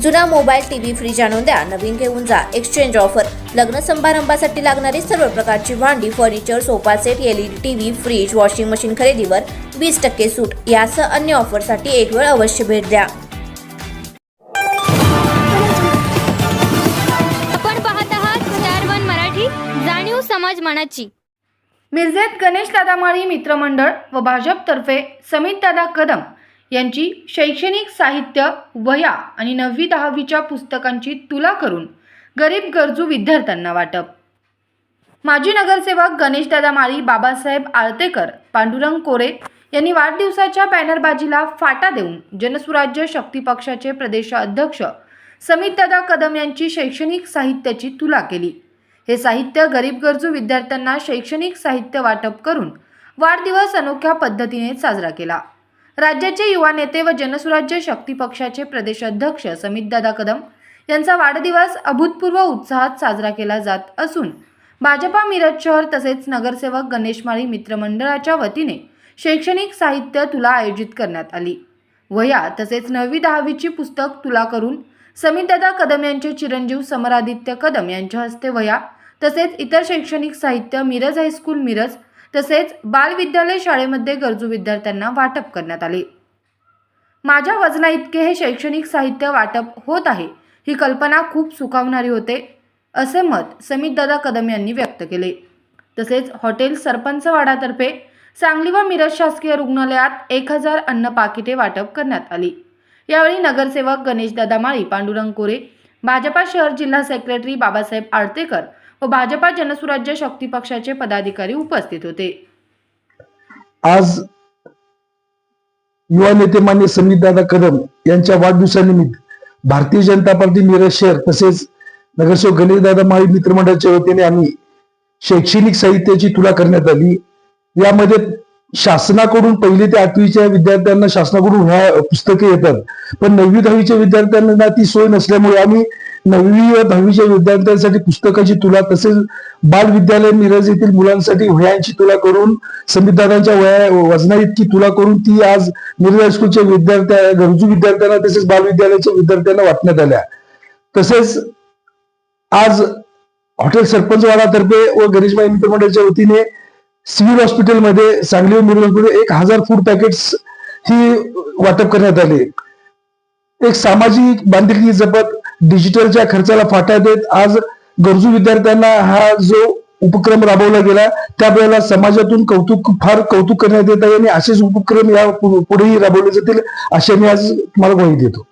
जुना mobile TV fridge आणून द्या. नवीन घेऊन जा. एक्सचेंज ऑफर लग्न समारंभासाठी लागणारी सर्व प्रकारची भांडी furniture sofa set LED TV fridge washing machine खरेदीवर वीस टक्के सूट. यासह अन्य ऑफरसाठी एक वेळ अवश्य भेट द्या. आपण पाहत आहात स्टार वन मराठी जाणीव समाज मनाची. मिरजेत गणेश दादा माळी मित्रमंडळ व भाजपतर्फे समित दादा कदम यांची शैक्षणिक साहित्य वह्या आणि नववी दहावीच्या पुस्तकांची तुला करून गरीब गरजू विद्यार्थ्यांना वाटप. माजी नगरसेवक गणेशदादा माळी बाबासाहेब आळतेकर पांडुरंग कोरे यांनी वाढदिवसाच्या बॅनरबाजीला फाटा देऊन जनसुराज्य शक्ती पक्षाचे प्रदेशाध्यक्ष समितदादा कदम यांची शैक्षणिक साहित्याची तुला केली. हे साहित्य गरीब गरजू विद्यार्थ्यांना शैक्षणिक साहित्य वाटप करून वाढदिवस अनोख्या पद्धतीने साजरा केला. राज्याचे युवा नेते व जनसुराज्य शक्ती पक्षाचे प्रदेशाध्यक्ष समितदादा कदम यांचा वाढदिवस अभूतपूर्व उत्साहात साजरा केला जात असून भाजपा मिरज शहर तसेच नगरसेवक गणेशमाळी मित्रमंडळाच्या वतीने शैक्षणिक साहित्य तुला आयोजित करण्यात आली. वह्या तसेच नववी दहावीची पुस्तक तुला करून समितदादा कदम यांचे चिरंजीव समरादित्य कदम यांच्या हस्ते वह्या तसेच इतर शैक्षणिक साहित्य मिरज हायस्कूल मिरज तसेच बालविद्यालय शाळेमध्ये गरजू विद्यार्थ्यांना वाटप करण्यात आले. माझ्या वजना इतके हे शैक्षणिक साहित्य वाटप होत आहे ही कल्पना खूप सुखावणारी होते असे मत समितदादा कदम यांनी व्यक्त केले. तसेच हॉटेल सरपंचवाडातर्फे सांगली व मिरज शासकीय रुग्णालयात एक हजार अन्न पाकिटे वाटप करण्यात आली. यावेळी नगरसेवक गणेशदादा माळी पांडुरंग कोरे भाजपा शहर जिल्हा सेक्रेटरी बाबासाहेब आळतेकर व भाजपा जनसुराज्य शक्ती पक्षाचे पदाधिकारी उपस्थित होते. आज युवा नेते मान्य समितदादा कदम यांच्या वाढदिवसानिमित्त भारतीय जनता पार्टी मिरज शहर तसेच नगरसेवक गणेशदादा माळी मित्रमंडळाच्या वतीने आम्ही शैक्षणिक साहित्याची तुला करण्यात आली. यामध्ये शासनाकडून पहिली ते आठवीच्या विद्यार्थ्यांना शासनाकडून ह्या पुस्तके येतात. पण नववी दहावीच्या विद्यार्थ्यांना ती सोय नसल्यामुळे आम्ही नववी व दहावीच्या विद्यार्थ्यांसाठी पुस्तकाची तुला तसेच बाल विद्यालय मिरज येथील मुलांसाठी वयांची तुला करून संविधानाच्या वया वजना इतकी तुला करून ती आज मिरज हायस्कूलच्या विद्यार्थ्या गरजू विद्यार्थ्यांना तसेच बाल विद्यालयाच्या विद्यार्थ्यांना वाटण्यात आल्या. तसेच आज हॉटेल सरपंचवाडातर्फे व गणेशबाई मित्रमंडळाच्या वतीने सिव्हिल हॉस्पिटलमध्ये सांगली व मिरज हॉस्पिटल एक हजार फूड पॅकेट्स ही वाटप करण्यात आले. एक सामाजिक बांधिलकी जपत डिजिटलच्या खर्चाला फाटा देत आज गरजू विद्यार्थ्यांना हा जो उपक्रम राबवला गेला त्यावेळेला समाजातून कौतुक फार कौतुक करण्यात येत आहे आणि असेच उपक्रम या पु- पुढेही राबवले जातील असे मी आज तुम्हाला ग्वाही देतो.